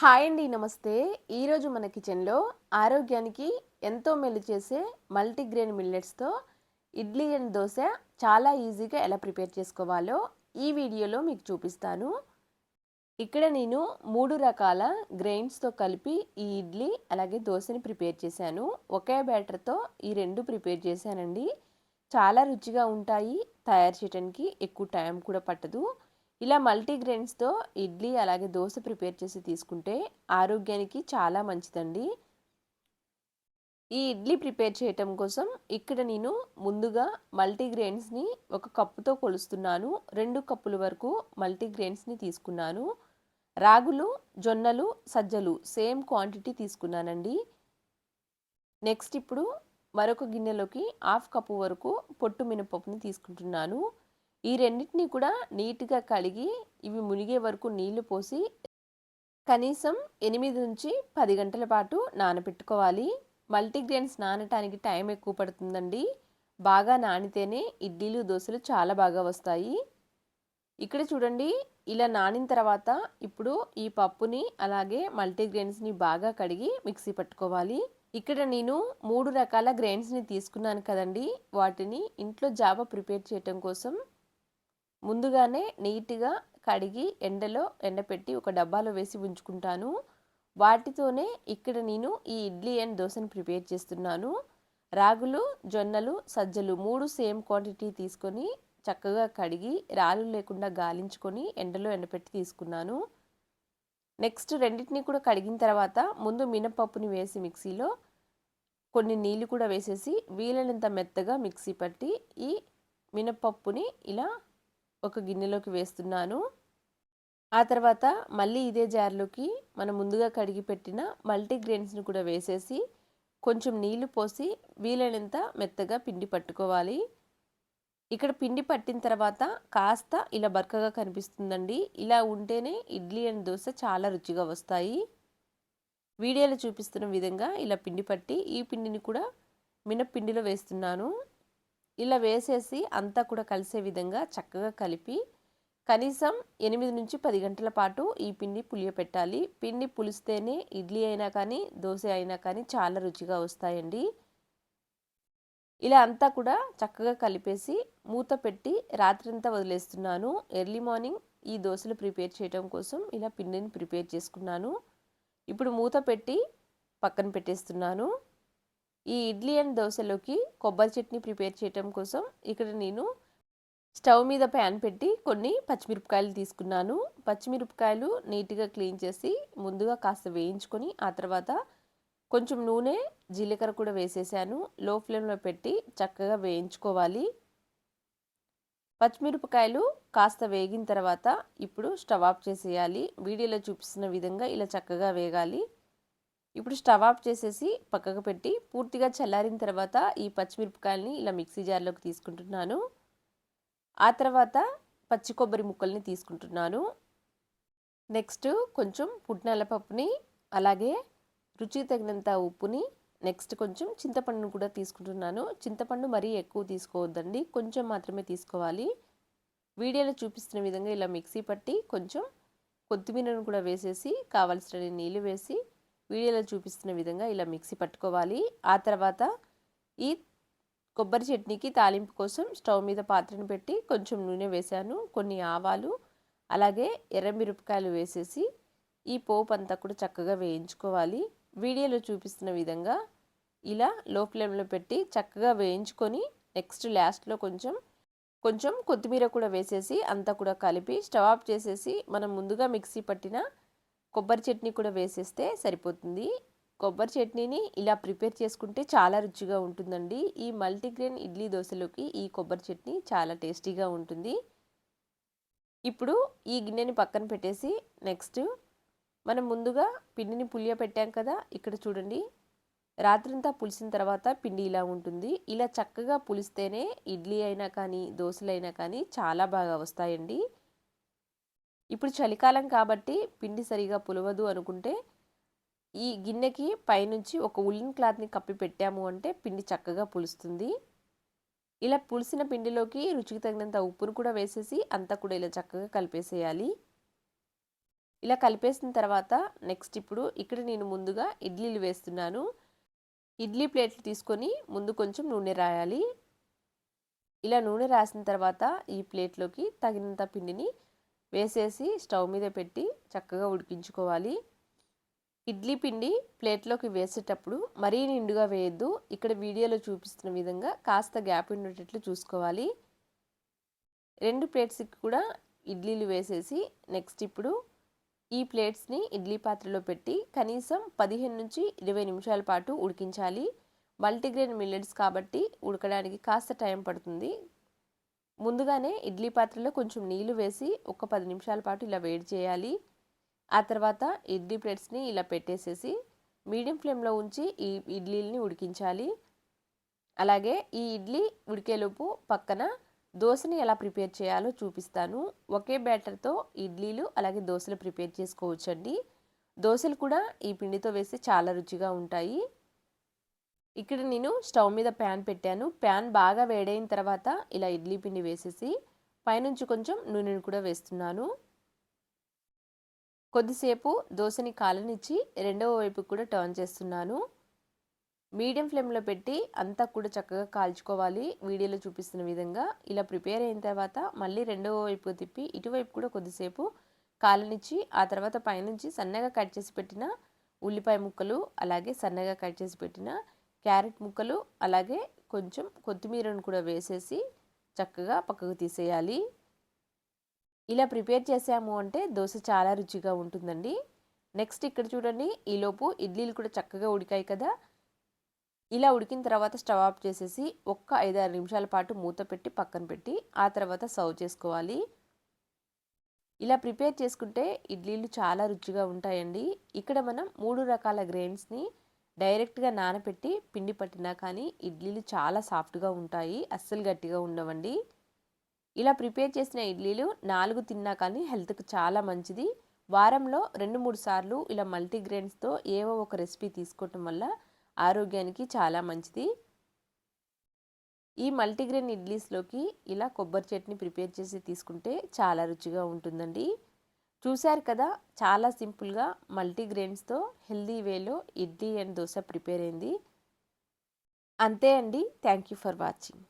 Hi అండి నమస్తే. ఈరోజు మన కిచెన్లో ఆరోగ్యానికి ఎంతో మేలు చేసే మల్టీగ్రెయిన్ మిల్లెట్స్తో ఇడ్లీ అండ్ దోశ చాలా ఈజీగా ఎలా ప్రిపేర్ చేసుకోవాలో ఈ వీడియోలో మీకు చూపిస్తాను. ఇక్కడ నేను మూడు రకాల గ్రెయిన్స్తో కలిపి ఈ ఇడ్లీ అలాగే దోశని ప్రిపేర్ చేశాను. ఒకే బ్యాటర్తో ఈ రెండు ప్రిపేర్ చేశానండి. చాలా రుచిగా ఉంటాయి. తయారు చేయడానికి ఎక్కువ టైం కూడా పట్టదు. ఇలా మల్టీగ్రెయిన్స్తో ఇడ్లీ అలాగే దోశ ప్రిపేర్ చేసి తీసుకుంటే ఆరోగ్యానికి చాలా మంచిదండి. ఈ ఇడ్లీ ప్రిపేర్ చేయటం కోసం ఇక్కడ నేను ముందుగా మల్టీగ్రెయిన్స్ని ఒక కప్పుతో కొలుస్తున్నాను. రెండు కప్పుల వరకు మల్టీగ్రెయిన్స్ని తీసుకున్నాను. రాగులు జొన్నలు సజ్జలు సేమ్ క్వాంటిటీ తీసుకున్నానండి. నెక్స్ట్ ఇప్పుడు మరొక గిన్నెలోకి హాఫ్ కప్పు వరకు పొట్టు మినపప్పుని తీసుకుంటున్నాను. ఈ రెండింటిని కూడా నీట్గా కడిగి ఇవి మునిగే వరకు నీళ్ళు పోసి కనీసం ఎనిమిది నుంచి పది గంటల పాటు నానబెట్టుకోవాలి. మల్టీగ్రెయిన్స్ నానటానికి టైం ఎక్కువ పడుతుందండి. బాగా నానితేనే ఇడ్లీలు దోశలు చాలా బాగా వస్తాయి. ఇక్కడ చూడండి ఇలా నానిన తర్వాత ఇప్పుడు ఈ పప్పుని అలాగే మల్టీగ్రెయిన్స్ని బాగా కడిగి మిక్సీ పట్టుకోవాలి. ఇక్కడ నేను మూడు రకాల గ్రెయిన్స్ని తీసుకున్నాను కదండి. వాటిని ఇంట్లో జావ ప్రిపేర్ చేయటం కోసం ముందుగానే నీట్గా కడిగి ఎండలో ఎండపెట్టి ఒక డబ్బాలో వేసి ఉంచుకుంటాను. వాటితోనే ఇక్కడ నేను ఈ ఇడ్లీ అండ్ దోశని ప్రిపేర్ చేస్తున్నాను. రాగులు జొన్నలు సజ్జలు మూడు సేమ్ క్వాంటిటీ తీసుకొని చక్కగా కడిగి రాళ్ళు లేకుండా గాలించుకొని ఎండలో ఎండపెట్టి తీసుకున్నాను. నెక్స్ట్ రెండింటిని కూడా కడిగిన తర్వాత ముందు మినపప్పుని వేసి మిక్సీలో కొన్ని నీళ్ళు కూడా వేసేసి వీలైనంత మెత్తగా మిక్సీ పట్టి ఈ మినపప్పుని ఇలా ఒక గిన్నెలోకి వేస్తున్నాను. ఆ తర్వాత మళ్ళీ ఇదే జార్లోకి మనం ముందుగా కడిగి పెట్టిన మల్టీగ్రెయిన్స్ని కూడా వేసేసి కొంచెం నీళ్ళు పోసి వీలైనంత మెత్తగా పిండి పట్టుకోవాలి. ఇక్కడ పిండి పట్టిన తర్వాత కాస్త ఇలా బరకగా కనిపిస్తుందండి. ఇలా ఉంటేనే ఇడ్లీ అండ్ దోశ చాలా రుచిగా వస్తాయి. వీడియోలో చూపిస్తున్న విధంగా ఇలా పిండి పట్టి ఈ పిండిని కూడా మినప్పిండిలో వేస్తున్నాను. ఇలా వేసేసి అంతా కూడా కలిసే విధంగా చక్కగా కలిపి కనీసం ఎనిమిది నుంచి పది గంటల పాటు ఈ పిండి పులియపెట్టాలి. పిండి పులిస్తేనే ఇడ్లీ అయినా కానీ దోశ అయినా కానీ చాలా రుచిగా వస్తాయండి. ఇలా అంతా కూడా చక్కగా కలిపేసి మూత పెట్టి రాత్రంతా వదిలేస్తున్నాను. ఎర్లీ మార్నింగ్ ఈ దోశలు ప్రిపేర్ చేయడం కోసం ఇలా పిండిని ప్రిపేర్ చేసుకున్నాను. ఇప్పుడు మూత పెట్టి పక్కన పెట్టేస్తున్నాను. ఈ ఇడ్లీ అండ్ దోశలోకి కొబ్బరి చట్నీ ప్రిపేర్ చేయటం కోసం ఇక్కడ నేను స్టవ్ మీద ప్యాన్ పెట్టి కొన్ని పచ్చిమిరపకాయలు తీసుకున్నాను. పచ్చిమిరపకాయలు నీట్గా క్లీన్ చేసి ముందుగా కాస్త వేయించుకొని ఆ తర్వాత కొంచెం నూనె జీలకర్ర కూడా వేసేసాను. లో ఫ్లేమ్లో పెట్టి చక్కగా వేయించుకోవాలి. పచ్చిమిరపకాయలు కాస్త వేగిన తర్వాత ఇప్పుడు స్టవ్ ఆఫ్ చేసేయాలి. వీడియోలో చూపిస్తున్న విధంగా ఇలా చక్కగా వేగాలి. ఇప్పుడు స్టవ్ ఆఫ్ చేసేసి పక్కకు పెట్టి పూర్తిగా చల్లారిన తర్వాత ఈ పచ్చిమిరపకాయలని ఇలా మిక్సీ జార్లోకి తీసుకుంటున్నాను. ఆ తర్వాత పచ్చి కొబ్బరి ముక్కల్ని తీసుకుంటున్నాను. నెక్స్ట్ కొంచెం పుట్నాల పప్పుని అలాగే రుచి తగినంత ఉప్పుని నెక్స్ట్ కొంచెం చింతపండును కూడా తీసుకుంటున్నాను. చింతపండు మరీ ఎక్కువ తీసుకోవద్దండి కొంచెం మాత్రమే తీసుకోవాలి. వీడియోలో చూపిస్తున్న విధంగా ఇలా మిక్సీ పట్టి కొంచెం కొత్తిమీరను కూడా వేసేసి కావలసిన నీళ్ళు వేసి వీడియోలో చూపిస్తున్న విధంగా ఇలా మిక్సీ పట్టుకోవాలి. ఆ తర్వాత ఈ కొబ్బరి చట్నీకి తాలింపు కోసం స్టవ్ మీద పాత్రను పెట్టి కొంచెం నూనె వేశాను. కొన్ని ఆవాలు అలాగే ఎర్రమిరపకాయలు వేసేసి ఈ పోపు అంతా కూడా చక్కగా వేయించుకోవాలి. వీడియోలో చూపిస్తున్న విధంగా ఇలా లో ఫ్లేమ్లో పెట్టి చక్కగా వేయించుకొని నెక్స్ట్ లాస్ట్లో కొంచెం కొంచెం కొత్తిమీర కూడా వేసేసి అంతా కూడా కలిపి స్టవ్ ఆఫ్ చేసేసి మనం ముందుగా మిక్సీ పట్టిన కొబ్బరి చట్నీ కూడా వేసేస్తే సరిపోతుంది. కొబ్బరి చట్నీని ఇలా ప్రిపేర్ చేసుకుంటే చాలా రుచిగా ఉంటుందండి. ఈ మల్టీగ్రెయిన్ ఇడ్లీ దోశలోకి ఈ కొబ్బరి చట్నీ చాలా టేస్టీగా ఉంటుంది. ఇప్పుడు ఈ గిన్నెని పక్కన పెట్టేసి నెక్స్ట్ మనం ముందుగా పిండిని పులియ పెట్టాం కదా ఇక్కడ చూడండి. రాత్రంతా పులిసిన తర్వాత పిండి ఇలా ఉంటుంది. ఇలా చక్కగా పులిస్తేనే ఇడ్లీ అయినా కానీ దోశలు అయినా కానీ చాలా బాగా వస్తాయండి. ఇప్పుడు చలికాలం కాబట్టి పిండి సరిగా పులవదు అనుకుంటే ఈ గిన్నెకి పైనుంచి ఒక ఉల్లిన్ క్లాత్ని కప్పి పెట్టాము అంటే పిండి చక్కగా పులుస్తుంది. ఇలా పులిసిన పిండిలోకి రుచికి తగినంత ఉప్పును కూడా వేసేసి అంతా కూడా ఇలా చక్కగా కలిపేసేయాలి. ఇలా కలిపేసిన తర్వాత నెక్స్ట్ ఇప్పుడు ఇక్కడ నేను ముందుగా ఇడ్లీలు వేస్తున్నాను. ఇడ్లీ ప్లేట్లు తీసుకొని ముందు కొంచెం నూనె రాయాలి. ఇలా నూనె రాసిన తర్వాత ఈ ప్లేట్లోకి తగినంత పిండిని వేసేసి స్టవ్ మీద పెట్టి చక్కగా ఉడికించుకోవాలి. ఇడ్లీ పిండి ప్లేట్లోకి వేసేటప్పుడు మరీ నిండుగా వేయద్దు. ఇక్కడ వీడియోలో చూపిస్తున్న విధంగా కాస్త గ్యాప్ ఉండేటట్లు చూసుకోవాలి. రెండు ప్లేట్స్కి కూడా ఇడ్లీలు వేసేసి నెక్స్ట్ ఇప్పుడు ఈ ప్లేట్స్ని ఇడ్లీ పాత్రలో పెట్టి కనీసం పదిహేను నుంచి ఇరవై నిమిషాల పాటు ఉడికించాలి. మల్టీగ్రెయిన్ మిల్లెట్స్ కాబట్టి ఉడకడానికి కాస్త టైం పడుతుంది. ముందుగానే ఇడ్లీ పాత్రలో కొంచెం నీళ్ళు వేసి ఒక పది నిమిషాల పాటు ఇలా వేడి చేయాలి. ఆ తర్వాత ఇడ్లీ ప్లేట్స్ని ఇలా పెట్టేసేసి మీడియం ఫ్లేమ్లో ఉంచి ఈ ఇడ్లీలని ఉడికించాలి. అలాగే ఈ ఇడ్లీ ఉడికేలోపు పక్కన దోశని ఎలా ప్రిపేర్ చేయాలో చూపిస్తాను. ఒకే బ్యాటర్తో ఇడ్లీలు అలాగే దోశలు ప్రిపేర్ చేసుకోవచ్చండి. దోశలు కూడా ఈ పిండితో వేస్తే చాలా రుచిగా ఉంటాయి. ఇక్కడ నేను స్టవ్ మీద ప్యాన్ పెట్టాను. ప్యాన్ బాగా వేడైన తర్వాత ఇలా ఇడ్లీ పిండి వేసేసి పైనుంచి కొంచెం నూనెను కూడా వేస్తున్నాను. కొద్దిసేపు దోశని కాలనిచ్చి రెండవ వైపు కూడా టర్న్ చేస్తున్నాను. మీడియం ఫ్లేమ్లో పెట్టి అంతా కూడా చక్కగా కాల్చుకోవాలి. వీడియోలో చూపిస్తున్న విధంగా ఇలా ప్రిపేర్ అయిన తర్వాత మళ్ళీ రెండవ వైపు తిప్పి ఇటువైపు కూడా కొద్దిసేపు కాలనిచ్చి ఆ తర్వాత పైనుంచి సన్నగా కట్ చేసి పెట్టిన ఉల్లిపాయ ముక్కలు అలాగే సన్నగా కట్ చేసి పెట్టిన క్యారెట్ ముక్కలు అలాగే కొంచెం కొత్తిమీరను కూడా వేసేసి చక్కగా పక్కకు తీసేయాలి. ఇలా ప్రిపేర్ చేసాము అంటే దోశ చాలా రుచిగా ఉంటుందండి. నెక్స్ట్ ఇక్కడ చూడండి ఈలోపు ఇడ్లీలు కూడా చక్కగా ఉడికాయి కదా. ఇలా ఉడికిన తర్వాత స్టవ్ ఆఫ్ చేసేసి ఒక్క ఐదారు నిమిషాల పాటు మూత పెట్టి పక్కన పెట్టి ఆ తర్వాత సర్వ్ చేసుకోవాలి. ఇలా ప్రిపేర్ చేసుకుంటే ఇడ్లీలు చాలా రుచిగా ఉంటాయండి. ఇక్కడ మనం మూడు రకాల గ్రెయిన్స్ని డైరెక్ట్గా నానపెట్టి పిండి పట్టినా కానీ ఇడ్లీలు చాలా సాఫ్ట్గా ఉంటాయి అస్సలు గట్టిగా ఉండవండి. ఇలా ప్రిపేర్ చేసిన ఇడ్లీలు నాలుగు తిన్నా కానీ హెల్త్కి చాలా మంచిది. వారంలో రెండు మూడు సార్లు ఇలా మల్టీగ్రెయిన్స్తో ఏవో ఒక రెసిపీ తీసుకోవటం వల్ల ఆరోగ్యానికి చాలా మంచిది. ఈ మల్టీగ్రెయిన్ ఇడ్లీస్లోకి ఇలా కొబ్బరి చట్నీ ప్రిపేర్ చేసి తీసుకుంటే చాలా రుచిగా ఉంటుందండి. చూశారు కదా చాలా సింపుల్గా మల్టీగ్రెయిన్స్తో హెల్దీ వేలో ఇడ్లీ అండ్ దోశ ప్రిపేర్ అయింది. అంతే అండి. Thank you for watching.